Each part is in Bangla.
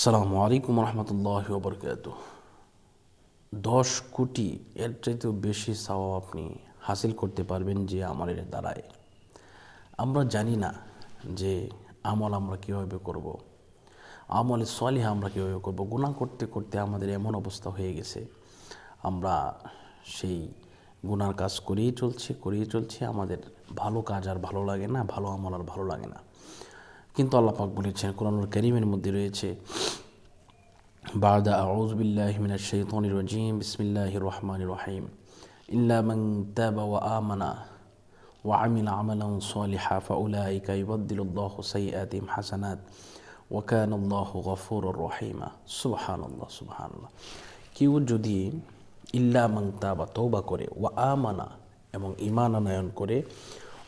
আসসালামু আলাইকুম রহমতুল্লাহ বরকাত দশ কোটি এর চাইতেও বেশি সওয়াব আপনি হাসিল করতে পারবেন যে আমলের দ্বারায়। আমরা জানি না যে আমল আমরা কীভাবে করব। আমলে সলিহা আমরা কীভাবে করব। গুণা করতে করতে আমাদের এমন অবস্থা হয়ে গেছে। আমরা সেই গুনার কাজ করেই চলছে করেই চলছে। আমাদের ভালো কাজ আর ভালো লাগে না, ভালো আমল আর ভালো লাগে না। কিন্তু আল্লাহ পাক বলেছেন, কোরআনুল করিমের মধ্যে রয়েছে, বাদা আউজ বিল্লাহ মিনাশ শাইতানির রাজিম, বিসমিল্লাহির রহমানির রহিম, ইল্লা মান তাবা ওয়া আমানা ওয়া আমিলা আমালান সালিহা ফাউলাইকা ইউবাদদিলুল্লাহু সাইয়্যাতিহিম হাসানাত ওয়া কানা আল্লাহু গফুরুর রহিমা। সুবহানাল্লাহ সুবহানাল্লাহ। কেউ যদি ইল্লা মান তাবা, তওবা করে, ওয়া আমানা এবং ঈমান আনয়ন করে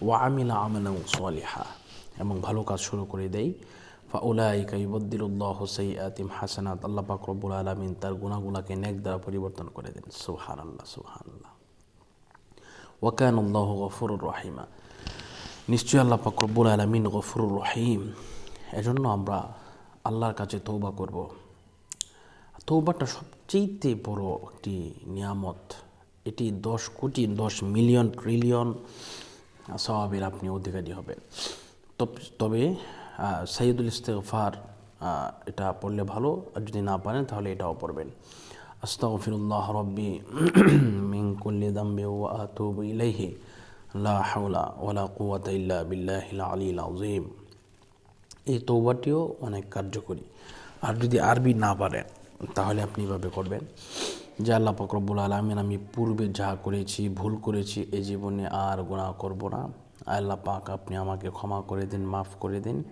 ওয়া আমিলা আমালান সালিহা। এবং ভালো কাজ শুরু করে দেয় ফাউলাইকা ইবদ্দিলুল্লাহ সাইয়াতিম হাসানাত। আল্লাহ পাক রব্বুল আলামিন তার গুনাহগুলোকে নেক দ্বারা পরিবর্তন করে দেন। সুবহানাল্লাহ সুবহানাল্লাহ। ওয়াকান আল্লাহ গফুরুর রহিমা। নিশ্চয়ই আল্লাহ পাক রব্বুল আলামিন গফুরুর রহিম। এজন্য আমরা আল্লাহর কাছে তৌবা করব। তৌবাটা সবচেয়ে বড় একটি নিয়ামত। এটি দশ কোটি, দশ মিলিয়ন, ট্রিলিয়ন সওয়াবের আপনি অধিকারী হবেন। তবে সাইদুল ইস্তেগফার এটা পড়লে ভালো, আর যদি না পারেন তাহলে এটাও পড়বেন। আস্তাগফিরুল্লাহ রব্বি মিন কুল্লি দাম্বি ওয়া আতুবু ইলাইহি, লা হাওলা ওয়ালা কুওয়াতা ইল্লা বিল্লাহিল আলিয়্যিল আযীম। এই তৌবাটিও অনেক কার্যকরী। আর যদি আরবি না পারেন, তাহলে আপনি এভাবে করবেন। যে আল্লাহ ফকরবুল আলমিন আমি পূর্বে যা করেছি, ভুল করেছি এই জীবনে আর গুণা করব না। আল্লাহ পাক আপনি আমাকে ক্ষমা করে দিন, মাফ করে দিন।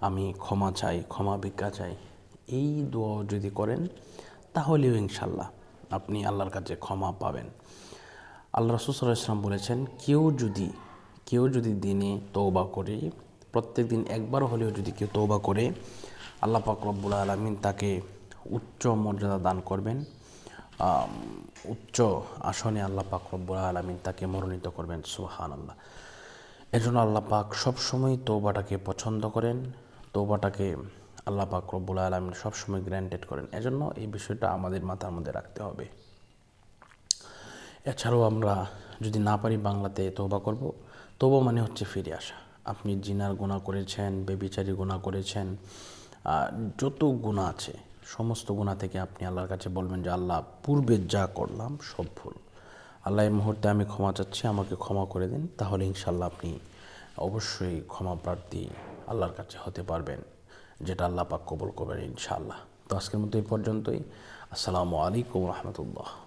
আমি ক্ষমা চাই, ক্ষমা ভিক্ষা চাই। এই দোয়া যদি করেন, তাহলেও ইনশাল্লাহ আপনি আল্লাহর কাছে ক্ষমা পাবেন। আল্লাহ রসুল ইসলাম বলেছেন, কেউ যদি কেউ যদি দিনে তৌবা করে, প্রত্যেক দিন একবার হলেও যদি কেউ তৌবা করে, আল্লাহ পাক রব্বুল আলমিন তাকে উচ্চ মর্যাদা দান করবেন। উচ্চ আসনে আল্লাহ পাক রব্বুল আলমিন তাকে মনোনীত করবেন সুহান আল্লাহ এজন্য আল্লাহ পাক সবসময় তৌবাটাকে পছন্দ করেন তৌবাটাকে আল্লাহ পাক রব্বুল আলমিন সবসময় গ্র্যান্টেড করেন। এজন্য এই বিষয়টা আমাদের মাথার মধ্যে রাখতে হবে। এছাড়াও আমরা যদি না পারি বাংলাতে তৌবা করব তৌবা মানে হচ্ছে ফিরে আসা। আপনি জিনার গুণা করেছেন বেবিচারি গুণা করেছেন যত গুণা আছে সমস্ত গুণা থেকে আপনি আল্লাহর কাছে বলবেন যে, আল্লাহ, পূর্বে যা করলাম সব ভুল। আল্লাহ, এই মুহূর্তে আমি ক্ষমা চাচ্ছি, আমাকে ক্ষমা করে দিন। তাহলে ইনশাল্লাহ আপনি অবশ্যই ক্ষমা প্রার্থী আল্লাহর কাছে হতে পারবেন, যেটা আল্লাহ পাক কবল করবেন ইনশাআল্লাহ। তো আজকের মতো এই পর্যন্তই। আসসালামু আলাইকুম রহমতুল্লাহ।